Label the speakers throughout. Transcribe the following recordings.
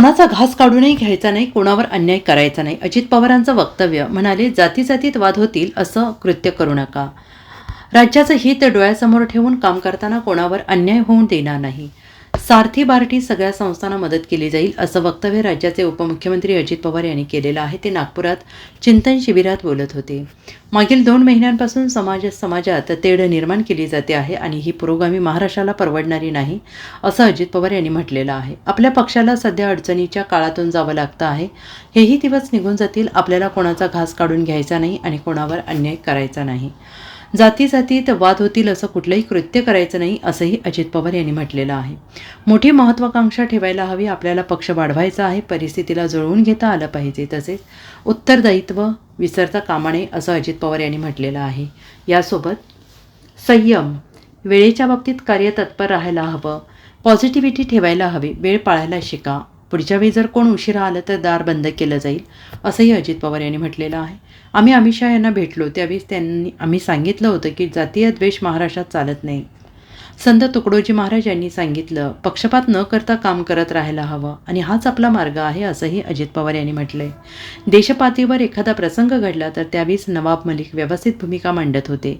Speaker 1: कोणाचा घास काढूनही घ्यायचा नाही कोणावर अन्याय करायचा नाही. अजित पवारांचं वक्तव्य म्हणाले जाती जातीत वाद होतील असं कृत्य करू नका. राज्याचं हित डोळ्यासमोर ठेवून काम करताना कोणावर अन्याय होऊन देणार नाही. सारथी बार्टी सगळ्या संस्थांना मदत केली जाईल असं वक्तव्य राज्याचे उपमुख्यमंत्री अजित पवार यांनी केलेलं आहे. ते नागपुरात चिंतन शिबिरात बोलत होते. मागील दोन महिन्यांपासून समाज समाजात तेढ निर्माण केली जाते आहे आणि ही पुरोगामी महाराष्ट्राला परवडणारी नाही असं अजित पवार यांनी म्हटलेलं आहे. आपल्या पक्षाला सध्या अडचणीच्या काळातून जावं लागतं आहे. हेही दिवस निघून जातील. आपल्याला कोणाचा घास काढून घ्यायचा नाही आणि कोणावर अन्याय करायचा नाही. जाती जातीत वाद होतील असं कुठलंही कृत्य करायचं नाही असंही अजित पवार यांनी म्हटलेलं आहे. मोठी महत्त्वाकांक्षा ठेवायला हवी आपल्याला पक्ष वाढवायचा आहे परिस्थितीला जुळवून घेता आलं पाहिजे तसेच उत्तरदायित्व विसरता कामा नये असं अजित पवार यांनी म्हटलेलं आहे. यासोबत संयम वेळेच्या बाबतीत कार्यतत्पर राहायला हवं पॉझिटिव्हिटी ठेवायला हवी वेळ पाळायला शिका पुढच्या वेळी जर कोण उशिरा आलं तर दार बंद केलं जाईल असंही अजित पवार यांनी म्हटलेलं आहे. आम्ही अमित शहा यांना भेटलो त्यावेळी त्यांनी आम्ही सांगितलं होतं की जातीय द्वेष महाराष्ट्रात चालत नाही. संत तुकडोजी महाराज यांनी सांगितलं पक्षपात न करता काम करत राहायला हवं आणि हाच आपला मार्ग आहे असंही अजित पवार यांनी म्हटलंय. देशपातळीवर एखादा प्रसंग घडला तर त्यावेळीच नवाब मलिक व्यवस्थित भूमिका मांडत होते.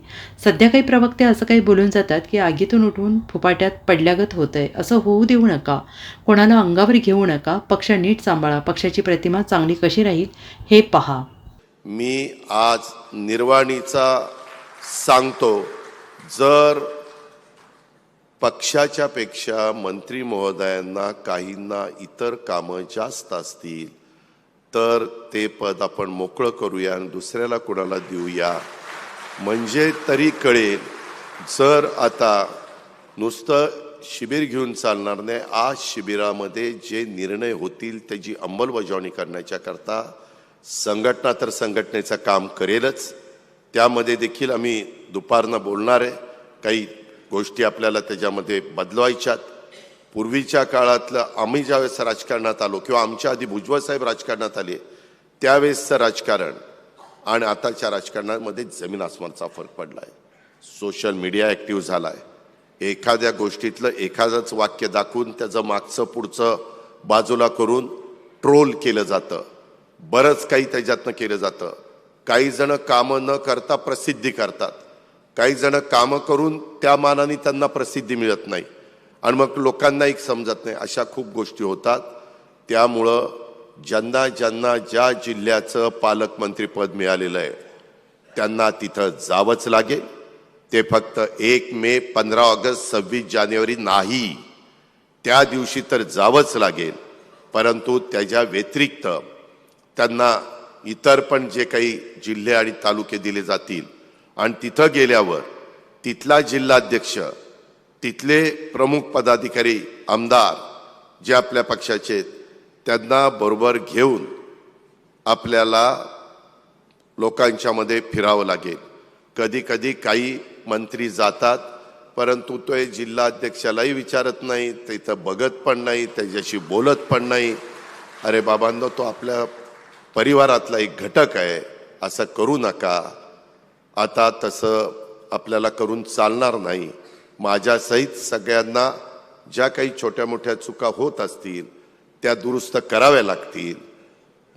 Speaker 1: सध्या काही प्रवक्ते असं काही बोलून जातात की आगीतून उठून फुपाट्यात पडल्यागत होतंय असं होऊ देऊ नका. कोणाला अंगावर घेऊ नका. पक्ष नीट सांभाळा. पक्षाची प्रतिमा चांगली कशी राहील हे पहा.
Speaker 2: मी आज निर्वाणीचा सांगतो जर पक्षाच्या पेक्षा मंत्री महोदयांना काहींना इतर कामं जास्त असतील तर ते पद आपण मोकळं करूया आणि दुसऱ्याला कुणाला देऊया? म्हणजे तरी कळेल जर आता नुसतं शिबिर घेऊन चालणार नाही आज शिबिरामध्ये जे निर्णय होतील त्याची अंमलबजावणी करण्याच्या करता संघटना तर संघटनेचं काम करेलच. त्यामध्ये देखील आम्ही दुपारनं बोलणार आहे. काही गोष्टी आपल्याला त्याच्यामध्ये बदलवायच्यात. पूर्वीच्या काळातलं आम्ही ज्यावेळेस राजकारणात आलो किंवा आमच्या आधी भुजबळ साहेब राजकारणात आले त्यावेळेसचं राजकारण आणि आताच्या राजकारणामध्ये जमीन आसमानचा फरक पडला आहे सोशल मीडिया ॲक्टिव्ह झाला आहे एखाद्या गोष्टीतलं एखादंच वाक्य दाखवून त्याचं मागचं पुढचं बाजूला करून ट्रोल केलं जातं. बरंच काही त्याच्यातनं केलं जातं. काही जण कामं न करता प्रसिद्धी करतात. काही जण कामं करून त्या मानाने त्यांना प्रसिद्धी मिळत नाही. आणि मग लोकांना एक समजत नाही. अशा खूप गोष्टी होतात. त्यामुळं ज्यांना ज्यांना ज्या जिल्ह्याचं पालकमंत्रीपद मिळालेलं आहे त्यांना तिथं जावंच लागेल. ते फक्त एक मे पंधरा ऑगस्ट सव्वीस जानेवारी नाही. त्या दिवशी तर जावंच लागेल. परंतु त्याच्या व्यतिरिक्त त्यांना इतर पण जे काही जिल्हे आणि तालुके दिले जातील आणि तिथं गेल्यावर तिथला जिल्हाध्यक्ष तिथले प्रमुख पदाधिकारी आमदार जे आपल्या पक्षाचे आहेत त्यांना बरोबर घेऊन आपल्याला लोकांच्यामध्ये फिरावं लागेल. कधी कधी काही मंत्री जातात परंतु तो जिल्हाध्यक्षालाही विचारत नाही तिथं बघत पण नाही त्याच्याशी बोलत पण नाही. अरे बाबांनो तो आपल्या परिवारातला एक घटक आहे असं करू नका. आता तसं आपल्याला करून चालणार नाही. माझ्यासहित सगळ्यांना ज्या काही छोट्या मोठ्या चुका होत असतील त्या दुरुस्त कराव्या लागतील.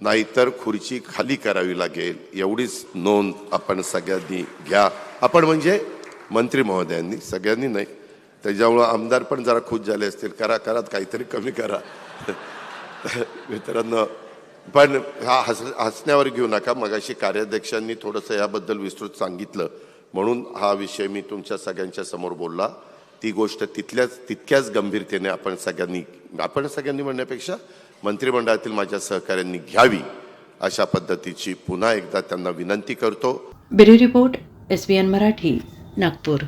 Speaker 2: नाहीतर खुर्ची खाली करावी लागेल. एवढीच नोंद आपण सगळ्यांनी घ्या. आपण म्हणजे मंत्री महोदयांनी सगळ्यांनी नाही. त्याच्यामुळं आमदार पण जरा खुश झाले असतील. करा करा काहीतरी कमी करा. मित्रांनो पण हा हस हसण्यावर घेऊ नका. मगाशी कार्याध्यक्षांनी थोडंसं याबद्दल विस्तृत सांगितलं. म्हणून हा विषय मी तुमच्या सगळ्यांच्या समोर बोलला. ती गोष्ट तिथल्याच तितक्याच गंभीरतेने आपण सगळ्यांनी आपण सगळ्यांनी म्हणण्यापेक्षा मंत्रिमंडळातील माझ्या सहकाऱ्यांनी घ्यावी अशा पद्धतीची पुन्हा एकदा त्यांना विनंती करतो.
Speaker 1: Bureau report S N Marathi Nagpur.